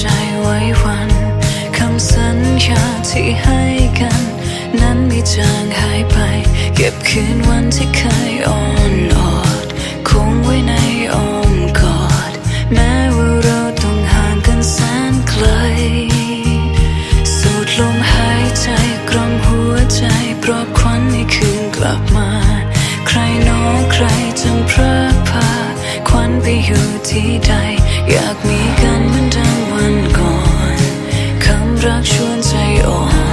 ใจไว้วันคำสัญญาที่ให้กัน นั้นไม่จางหายไป เก็บคืนวันที่เคยอ่อนอดคงไว้ในอ้อมกอด แม้ว่าเราต้องห่างกันแสนไกล สูดลมหายใจกล่มหัวใจปรอบควันให้คืนกลับมา ใครน้อใครจึงพระพาควันไปอยู่ที่ใด อยากมีกันเหมือนเดิมันก่อนคำรักชวนใจอ่อน